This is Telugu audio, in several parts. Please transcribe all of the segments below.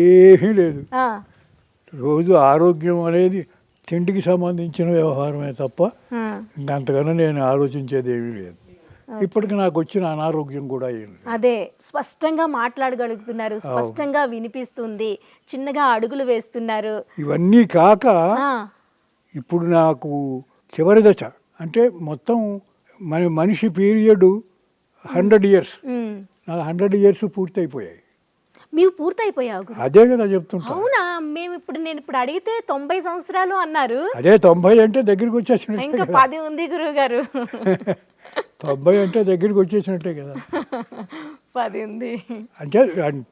ఏమీ లేదు. రోజు ఆరోగ్యం అనేది తిండికి సంబంధించిన వ్యవహారమే తప్ప ఆ, అంతకన్నా నేను ఆలోచించేది ఏమీ లేదు. ఇప్పటికి నాకు వచ్చిన అనారోగ్యం కూడా అదే స్పష్టంగా మాట్లాడగలుగుతున్నారు స్పష్టంగా వినిపిస్తుంది చిన్నగా అడుగులు వేస్తున్నారు. ఇవన్నీ కాక ఇప్పుడు నాకు చివరి దశ. అంటే మొత్తం మన మనిషి పీరియడ్ హండ్రెడ్ ఇయర్స్. నాకు హండ్రెడ్ ఇయర్స్ పూర్తయిపోయాయి. మీవి పూర్తయిపోయావు. అదే కదా చెప్తుంటా. అవునా? మేము ఇప్పుడు నేను ఇప్పుడు అడిగితే తొంభై సంవత్సరాలు అన్నారు. అదే తొంభై అంటే దగ్గరికి వచ్చేసినట్టే ఇంకా పది ఉంది గురువు గారు తొంభై అంటే దగ్గరికి వచ్చేసినట్టే కదా. పది ఉంది. అంటే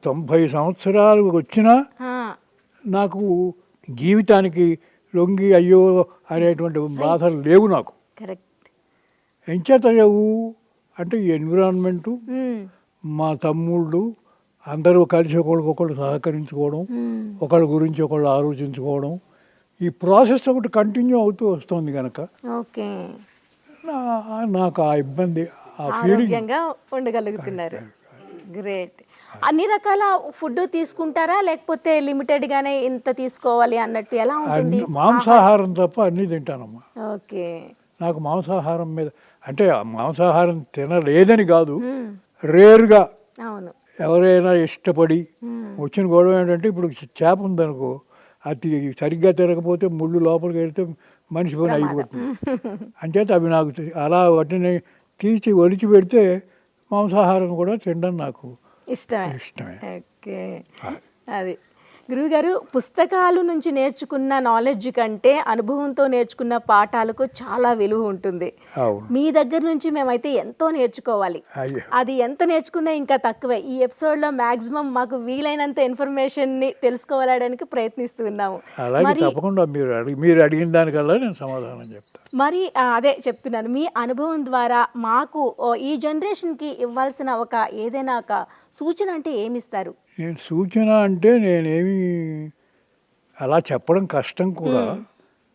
తొంభై సంవత్సరాలు వచ్చినా నాకు జీవితానికి లొంగి అయ్యో అనేటువంటి బాధలు లేవు నాకు. కరెక్ట్. ఎంచేత లేవు అంటే ఎన్విరాన్మెంటు మా తమ్ముళ్ళు అందరూ కలిసి ఒకరికొకరు సహకరించుకోవడం. ఒకళ్ళ గురించి ఒకళ్ళు ఆలోచించుకోవడం ఈ ప్రాసెస్ ఒకటి కంటిన్యూ అవుతూ వస్తుంది కనుక నాకు ఆ ఇబ్బంది ఆరోగ్యంగా ఉండగలుగుతున్నారు. గ్రేట్. అన్ని రకాల ఫుడ్ తీసుకుంటారా? లేకపోతే లిమిటెడ్ గానే ఇంత తీసుకోవాలి అన్నట్టు ఎలా ఉంటుంది? మాంసాహారం తప్ప అన్నీ తింటానమ్మా. ఓకే. నాకు మాంసాహారం మీద అంటే మాంసాహారం తినలేదని కాదు. రేరుగా ఎవరైనా ఇష్టపడి వచ్చిన గొడవ ఏంటంటే ఇప్పుడు చేప ఉందనుకో అది సరిగ్గా తిరగకపోతే ముళ్ళు లోపలికి వెళ్తే మనిషి పని అయిపోతుంది. అంచేత అవి నాకు అలా వాటిని తీసి ఒలిచి పెడితే మాంసాహారం కూడా తినడం నాకు ఇష్టమే. ఇష్టమే. ఓకే. అది. గురువుగారు పుస్తకాలు నుంచి నేర్చుకున్న నాలెడ్జ్ కంటే అనుభవంతో నేర్చుకున్న పాఠాలకు చాలా విలువ ఉంటుంది. మీ దగ్గర నుంచి మేమైతే ఎంతో నేర్చుకోవాలి. అది ఎంత నేర్చుకున్నా ఇంకా తక్కువే. ఈ ఎపిసోడ్లో మాక్సిమం మాకు వీలైనంత ఇన్ఫర్మేషన్ని తెలుసుకోవడానికి ప్రయత్నిస్తున్నాము మరి తప్పకుండా మీరు అడిగి మీరు అడిగిన దానికల్లా నేను సమాధానం చెప్తాను మరి అదే చెప్తున్నాను. మీ అనుభవం ద్వారా మాకు ఈ జనరేషన్కి ఇవ్వాల్సిన ఒక ఏదైనా ఒక సూచన అంటే ఏమిస్తారు? నేను సూచన అంటే నేనేమి అలా చెప్పడం కష్టం కూడా.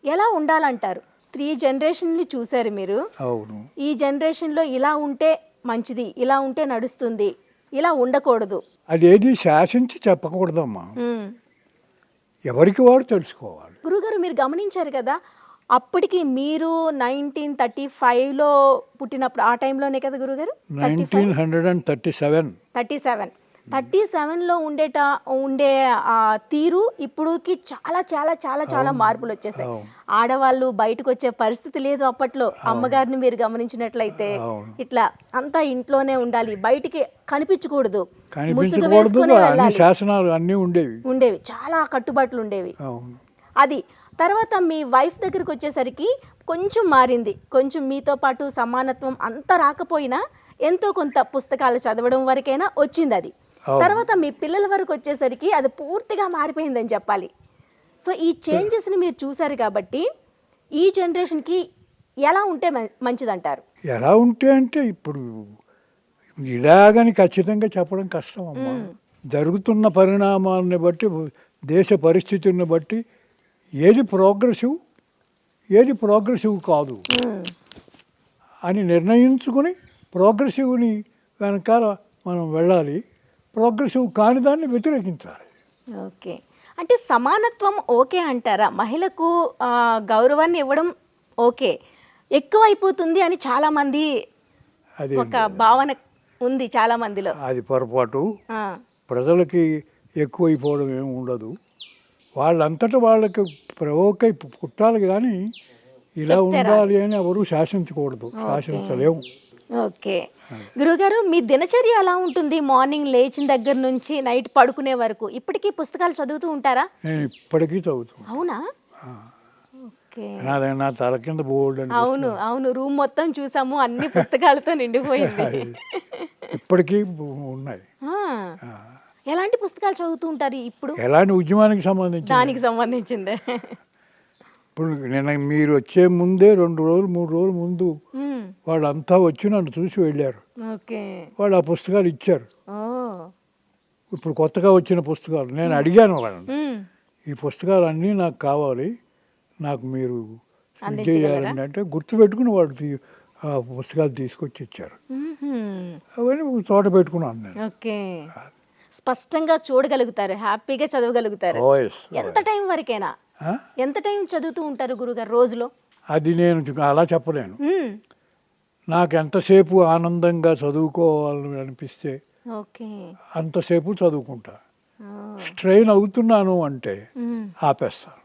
ఎలా ఉండాలంటారు? త్రీ జనరేషన్ని చూశారు మీరు. అవును. ఈ జనరేషన్లో ఇలా ఉంటే మంచిది ఇలా ఉంటే నడుస్తుంది ఇలా ఉండకూడదు. అదేది శాసించి చెప్పకూడదమ్మా. ఎవరికి వాడు తెలుసుకోవాలి. గురుగారు మీరు గమనించారు కదా అప్పటికి మీరు నైన్టీన్ థర్టీ ఫైవ్లో పుట్టినప్పుడు ఆ టైంలోనే కదా గురుగారు? Nineteen hundred and thirty seven. Thirty seven. Thirty సెవెన్లో ఉండేట ఉండే ఆ తీరు ఇప్పుడుకి చాలా చాలా చాలా చాలా మార్పులు వచ్చేసాయి. ఆడవాళ్ళు బయటకు వచ్చే పరిస్థితి లేదు అప్పట్లో. అమ్మగారిని మీరు గమనించినట్లయితే. ఇట్లా అంతా ఇంట్లోనే ఉండాలి. బయటికి కనిపించకూడదు. ముసుగు వేసుకునే వెళ్ళాలి. శాసనాలు అన్నీ ఉండేవి. ఉండేవి. చాలా కట్టుబాట్లు ఉండేవి అది తర్వాత మీ వైఫ్ దగ్గరికి వచ్చేసరికి కొంచెం మారింది. కొంచెం మీతో పాటు సమానత్వం అంత రాకపోయినా ఎంతో కొంత పుస్తకాలు చదవడం వరకైనా వచ్చింది అది. తర్వాత మీ పిల్లల వరకు వచ్చేసరికి అది పూర్తిగా మారిపోయిందని చెప్పాలి. సో ఈ చేంజెస్ని మీరు చూసారు కాబట్టి ఈ జనరేషన్కి ఎలా ఉంటే మంచిదంటారు? ఎలా ఉంటే అంటే ఇప్పుడు ఇలాగని ఖచ్చితంగా చెప్పడం కష్టం అమ్మా. జరుగుతున్న పరిణామాలని బట్టి దేశ పరిస్థితులను బట్టి ఏది ప్రోగ్రెసివ్ ఏది ప్రోగ్రెసివ్ కాదు. అని నిర్ణయించుకుని ప్రోగ్రెసివ్ని వెనకాల మనం వెళ్ళాలి. ప్రోగ్రెసివ్ కాని దాన్ని వ్యతిరేకించాలి. ఓకే. అంటే సమానత్వం ఓకే అంటారా? మహిళకు గౌరవాన్ని ఇవ్వడం ఓకే. ఎక్కువ అయిపోతుంది అని చాలా మంది అది ఒక భావన ఉంది చాలా మందిలో అది పొరపాటు. ప్రజలకి ఎక్కువైపోవడం ఏమి ఉండదు. వాళ్ళంతటా వాళ్ళకి ప్రవోక్ పుట్టాలి కానీ ఇలా ఉండాలి అని ఎవరు శాసించకూడదు. శాసించలేము. ఓకే. గురుగారు మీ దినచర్య ఎలా ఉంటుంది? మార్నింగ్ లేచిన దగ్గర నుంచి నైట్ పడుకునే వరకు. ఇప్పటికీ పుస్తకాలు చదువుతూ ఉంటారా? నేను ఇప్పటికీ చదువుతాను అవునా. ఓకే. నాది నా తల కింద బోర్డు అని అవును అవును. రూమ్ మొత్తం చూసాము అన్ని పుస్తకాలతో నిండిపోయింది. ఇప్పటికీ ఉన్నాయి. ఆ, ఆ. ఎలాంటి పుస్తకాలు చదువుతూ ఉంటారు ఇప్పుడు? ఎలాంటి ఉద్యమానికి సంబంధించి దానికి సంబంధించిందే. ఇప్పుడు నిన్న మీరు వచ్చే ముందే రెండు రోజులు మూడు రోజులు ముందు మ్మ్. వాళ్ళంతా వచ్చి నన్ను చూసి వెళ్ళారు. వాళ్ళు ఆ పుస్తకాలు ఇచ్చారు. ఇప్పుడు కొత్తగా వచ్చిన పుస్తకాలు నేను అడిగాను వాళ్ళని. ఈ పుస్తకాలు అన్నీ నాకు కావాలి. నాకు మీరు? చేయాలండి అంటే గుర్తుపెట్టుకుని వాళ్ళు తీ- ఆ పుస్తకాలు తీసుకొచ్చి ఇచ్చారు. అవన్నీ చోట పెట్టుకున్నాను నేను. స్పష్టంగా చూడగలుగుతారు హ్యాపీగా చదవగలుగుతారు. ఓ ఎస్ ఎంత టైం వరకైనా? ఎంత టైం చదువుతూ ఉంటారు గురుగారు రోజులో? అది నేను అలా చెప్పలేను. నాకు ఎంతసేపు ఆనందంగా చదువుకోవాలని అనిపిస్తే అంతసేపు చదువుకుంటా. స్ట్రెయిన్ అవుతున్నాను అంటే. ఆపేస్తాను.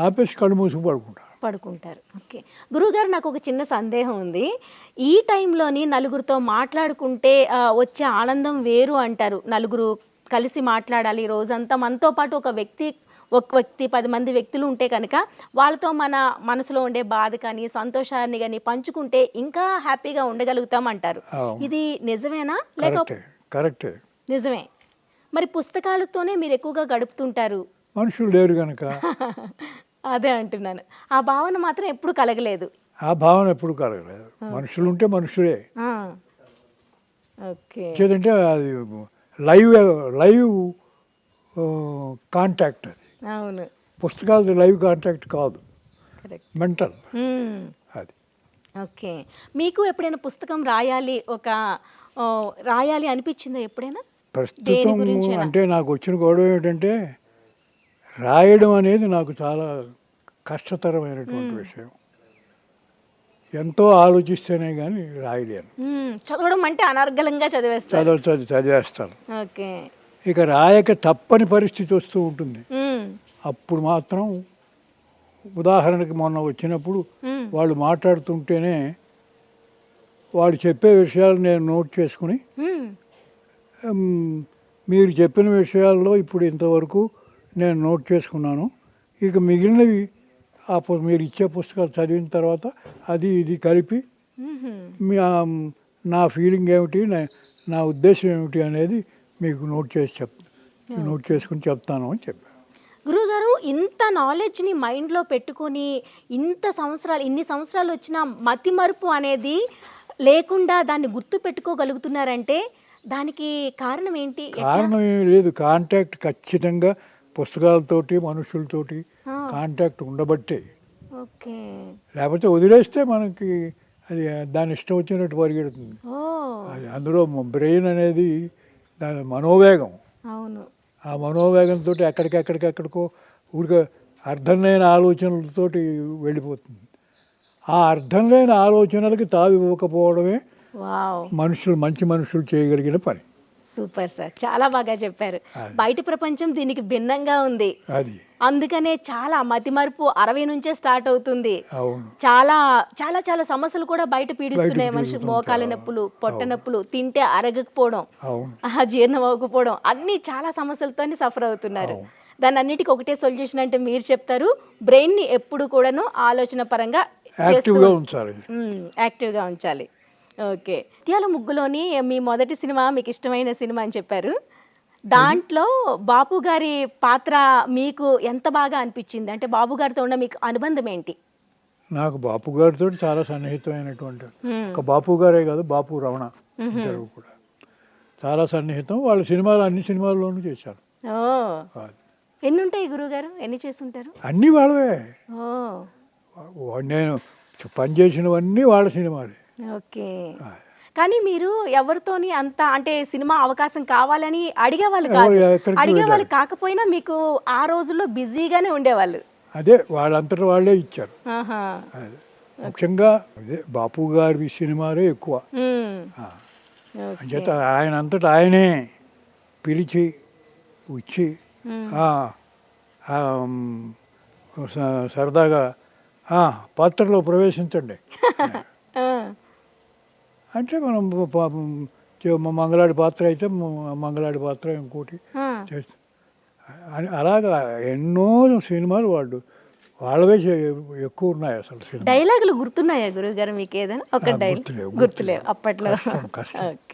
ఆపేసి కళ్ళు మూసుకు పడుకుంటా పడుకుంటారు. ఓకే. గురువుగారు నాకు ఒక చిన్న సందేహం ఉంది. ఈ టైంలోని నలుగురితో మాట్లాడుకుంటే వచ్చే ఆనందం వేరు అంటారు. నలుగురు కలిసి మాట్లాడాలి. రోజంతా మనతో పాటు ఒక వ్యక్తి ఒక వ్యక్తి పది మంది వ్యక్తులు ఉంటే కనుక వాళ్ళతో మన మనసులో ఉండే బాధ కానీ సంతోషాన్ని కానీ పంచుకుంటే ఇంకా హ్యాపీగా ఉండగలుగుతాం అంటారు. ఇది నిజమేనా? లేక నిజమే. మరి పుస్తకాలతోనే మీరు ఎక్కువగా గడుపుతుంటారు. మనుషులు లేరు కనుక అదే అంటున్నాను. ఆ భావన మాత్రం ఎప్పుడు కలగలేదు. ఆ భావన ఎప్పుడు కలగలేదు. మనుషులు. ఉంటే మనుషులే చేదంటే అది లైవ్ లైవ్ కాంటాక్ట్ అది. అవును. పుస్తకాలది లైవ్ కాంటాక్ట్ కాదు. మెంటల్. అది. ఓకే. మీకు ఎప్పుడైనా పుస్తకం రాయాలి ఒక రాయాలి అనిపించిందా ఎప్పుడైనా? ప్రస్తుతం? అంటే నాకు వచ్చిన గొడవ ఏంటంటే రాయడం అనేది నాకు చాలా కష్టతరమైనటువంటి విషయం. ఎంతో ఆలోచిస్తేనే కానీ రాయలేను. చదవడం అంటే అనర్గళంగా చదివేస్తారు. చదవ చదివి చదివేస్తాను ఓకే. ఇక రాయక తప్పని పరిస్థితి వస్తూ ఉంటుంది. అప్పుడు మాత్రం ఉదాహరణకి మొన్న వచ్చినప్పుడు. వాళ్ళు మాట్లాడుతుంటేనే వాళ్ళు చెప్పే విషయాలు నేను నోట్ చేసుకుని మీరు చెప్పిన విషయాల్లో ఇప్పుడు ఇంతవరకు నేను నోట్ చేసుకున్నాను. ఇక మిగిలినవి ఆ పు- మీరు ఇచ్చే పుస్తకాలు చదివిన తర్వాత అది ఇది కలిపి. మీ ఆ, నా ఫీలింగ్ ఏమిటి నా నా ఉద్దేశం ఏమిటి అనేది మీకు నోట్ చేసి చెప్ నోట్ చేసుకుని చెప్తాను అని చెప్పాను. గురువుగారు ఇంత నాలెడ్జ్ని మైండ్లో పెట్టుకొని ఇంత సంవత్సరాలు ఇన్ని సంవత్సరాలు వచ్చిన మతి మరుపు అనేది లేకుండా దాన్ని గుర్తు పెట్టుకోగలుగుతున్నారంటే దానికి కారణం ఏంటి? ఎట్లా? కారణం ఏమీ లేదు. కాంటాక్ట్ ఖచ్చితంగా పుస్తకాలతోటి మనుషులతోటి కాంటాక్ట్ ఉండబట్టే. ఓకే. లేకపోతే వదిలేస్తే మనకి అది దాని ఇష్టం వచ్చినట్టు పరిగెడుతుంది. అందులో బ్రెయిన్ అనేది దాని మనోవేగం. అవును. ఆ మనోవేగంతో ఎక్కడికెక్కడికెక్కడికో ఊరికే అర్థం లేని ఆలోచనలతోటి వెళ్ళిపోతుంది. ఆ అర్థం లేని ఆలోచనలకి తావి ఇవ్వకపోవడమే వావ్. మనుషులు మంచి మనుషులు చేయగలిగిన పని. Super sir. చాలా బాగా చెప్పారు. బయట ప్రపంచం దీనికి భిన్నంగా ఉంది. అది. అందుకనే చాలా మతిమరుపు అరవై నుంచే స్టార్ట్ అవుతుంది. చాలా చాలా చాలా సమస్యలు కూడా బయట పీడిస్తున్నాయి. మనిషి. మోకాల నొప్పులు పొట్ట నొప్పులు తింటే అరగకపోవడం జీర్ణం అవ్వకపోవడం అన్ని చాలా సమస్యలతో సఫర్ అవుతున్నారు. దాని అన్నిటికీ ఒకటే సొల్యూషన్ అంటే మీరు చెప్తారు. బ్రెయిన్ని ఎప్పుడు కూడాను ఆలోచన పరంగా యాక్టివ్గా ఉంచాలి. ఓకే. ముత్యాల ముగ్గులోని మీ మొదటి సినిమా మీకు ఇష్టమైన సినిమా అని చెప్పారు. దాంట్లో బాపు గారి పాత్ర మీకు ఎంత బాగా అనిపించింది? అంటే బాబు గారితో ఉన్న మీకు అనుబంధం ఏంటి? నాకు బాపు గారితో చాలా సన్నిహితమైనటువంటి. ఒక బాపు గారే కాదు బాపు రమణ ఇద్దరు కూడా. చాలా సన్నిహితం. వాళ్ళ సినిమాలు అన్ని సినిమాల్లోనూ చేశారు. ఎన్ని ఉంటాయి గురుగారు ఎన్ని చేస్తుంటారు? అన్నీ వాళ్ళవే. నేను పనిచేసినవన్నీ వాళ్ళ సినిమాలే. ఓకే. కానీ మీరు ఎవరితోని అంత అంటే సినిమా అవకాశం కావాలని అడిగేవాళ్ళు కాదు. అడిగేవాళ్ళు? కాకపోయినా మీకు ఆ రోజుల్లో బిజీగానే ఉండేవాళ్ళు. అదే వాళ్ళంతట వాళ్ళే ఇచ్చారు. ముఖ్యంగా అదే బాపు గారి సినిమాలే ఎక్కువ. అంచేత ఆయన అంతటా ఆయనే పిలిచి వచ్చి సరదాగా "ఆ, పాత్రలో ప్రవేశించండి. అంటే మనం పాపం మంగళాడి పాత్ర అయితే మంగళాడి పాత్ర ఇంకోటి. చేస్తాం. అలాగా ఎన్నో సినిమాలు వాళ్ళు వాళ్ళవే ఎక్కువ ఉన్నాయి అసలు సినిమా డైలాగులు గుర్తున్నాయా గురుగారు మీకు ఏదైనా? ఒక డైలాగ్ గుర్తులేవు, అప్పట్లో.